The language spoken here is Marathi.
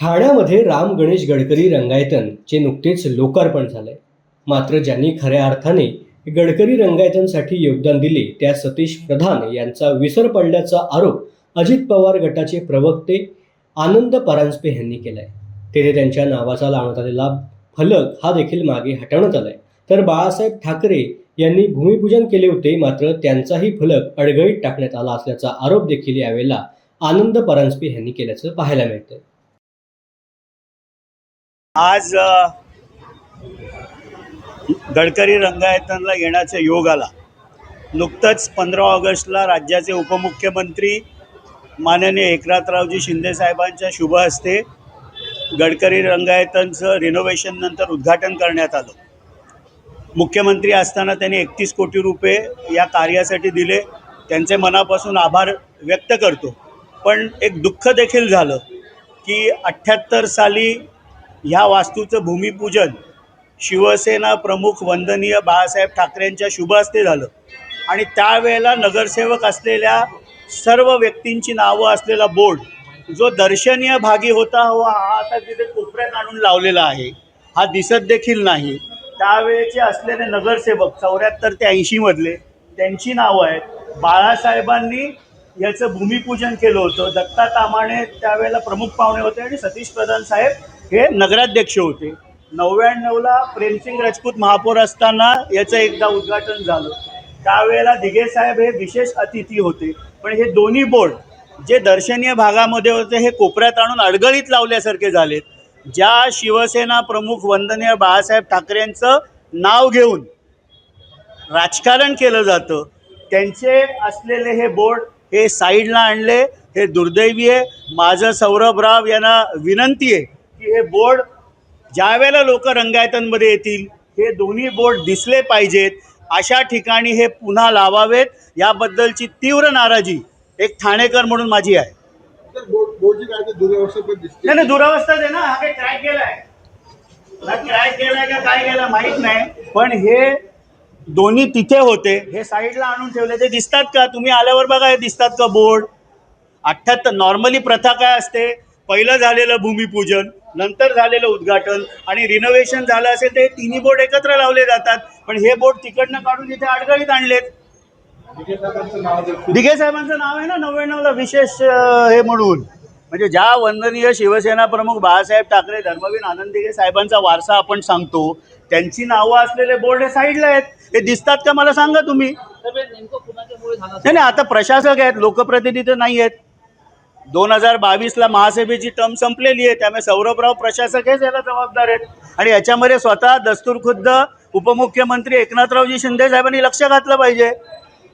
ठाण्यामध्ये राम गणेश गडकरी रंगायतनचे नुकतेच लोकार्पण झालंय. मात्र ज्यांनी खऱ्या अर्थाने गडकरी रंगायतनसाठी योगदान दिले त्या सतीश प्रधान यांचा विसर पडल्याचा आरोप अजित पवार गटाचे प्रवक्ते आनंद परांजपे यांनी केलाय. तेथे त्यांच्या नावाचा लावण्यात आलेला फलक हा देखील मागे हटवण्यात आलाय. तर बाळासाहेब ठाकरे यांनी भूमिपूजन केले होते मात्र त्यांचाही फलक अडगळीत टाकण्यात आला असल्याचा आरोप देखील यावेळेला आनंद परांजपे यांनी केल्याचं पाहायला मिळतं आज गडकरी रंगायतनला येण्याचा योग आला. नुकतंच पंधरा ऑगस्टला राज्याचे उपमुख्यमंत्री माननीय एकनाथरावजी शिंदे साहेबांच्या शुभ हस्ते गडकरी रंगायतनचं रिनोव्हेशन नंतर उद्घाटन करण्यात आलं. मुख्यमंत्री असताना त्यांनी एकतीस कोटी रुपये या कार्यासाठी दिले. त्यांचे मनापासून आभार व्यक्त करतो. पण एक दुःख देखील झालं की अठ्ठ्याहत्तर साली ह्या वास्तूचं भूमिपूजन शिवसेना प्रमुख वंदनीय बाळासाहेब ठाकरेंच्या शुभ हस्ते झालं. आणि त्यावेळेला नगरसेवक असलेल्या सर्व व्यक्तींची नावं असलेला बोर्ड जो दर्शनीय भागी होता व हा आता तिथे कोपऱ्यात आणून लावलेला आहे. हा दिसत देखील नाही. त्यावेळेचे असलेले नगरसेवक चौऱ्याहत्तर ते ऐंशीमधले त्यांची नावं आहेत. बाळासाहेबांनी याचं भूमिपूजन केलं होतं. दत्ता तामाणे त्यावेळेला प्रमुख पाहुणे होते आणि सतीश प्रधान साहेब हे नगराध्यक्ष होते. नव्याण्णवला प्रेमसिंग राजपूत महापौर असताना याचं एकदा उद्घाटन झालं. त्यावेळेला दिघे साहेब हे विशेष अतिथी होते. पण हे दोन्ही बोर्ड जे दर्शनीय भागामध्ये होते हे कोपऱ्यात आणून अडगळीत लावल्यासारखे झालेत. ज्या शिवसेना प्रमुख वंदनीय बाळासाहेब ठाकरेंचं नाव घेऊन राजकारण केलं जातं त्यांचे असलेले हे बोर्ड हे साईडला आणले. हे दुर्दैवी आहे. माझं सौरभ राव यांना विनंती आहे. की हे बोर्ड ज्या वेळेला लोक रंगायतांमध्ये येतील हे दोन्ही बोर्ड दिसले पाहिजेत. अशा ठिकाणी हे पुन्हा लावावेत. याबद्दलची तीव्र नाराजी एक ठाणेकर म्हणून माझी आहे. नाही नाही दुरावस्था आहे ना हा काही क्रॅक गेलाय. क्रॅक गेलाय का काय गेला माहीत नाही. पण हे दोन्ही तिथे होते. हे साईडला आणून ठेवले. ते दिसतात का? तुम्ही आल्यावर बघा हे दिसतात का बोर्ड? अठ्ठ्याहत्तर नॉर्मली प्रथा काय असते? पहिलं झालेलं भूमिपूजन नंतर झालेलं उद्घाटन आणि रिनोव्हेशन झालं असेल ते तिन्ही बोर्ड एकत्र लावले जातात. पण हे बोर्ड तिकडनं काढून इथे अडगळीत आणलेत. दिघे साहेबांचं नाव आहे ना नव्याण्णवला विशेष हे म्हणून. म्हणजे ज्या वंदनीय शिवसेना प्रमुख बाळासाहेब ठाकरे धर्मवीर आनंद दिघे साहेबांचा वारसा आपण सांगतो. त्यांची नावं असलेले बोर्ड हे साईडला आहेत. हे दिसतात का मला सांगा तुम्ही? नाही नाही आता प्रशासक आहेत लोकप्रतिनिधी नाही आहेत. दोन हजार बावीसला महासभेची टर्म संपलेली आहे. त्यामुळे सौरभराव प्रशासक हेच याला जबाबदार आहेत. आणि याच्यामध्ये स्वतः दस्तूर खुद्द उपमुख्यमंत्री एकनाथरावजी शिंदे साहेबांनी लक्ष घातलं पाहिजे.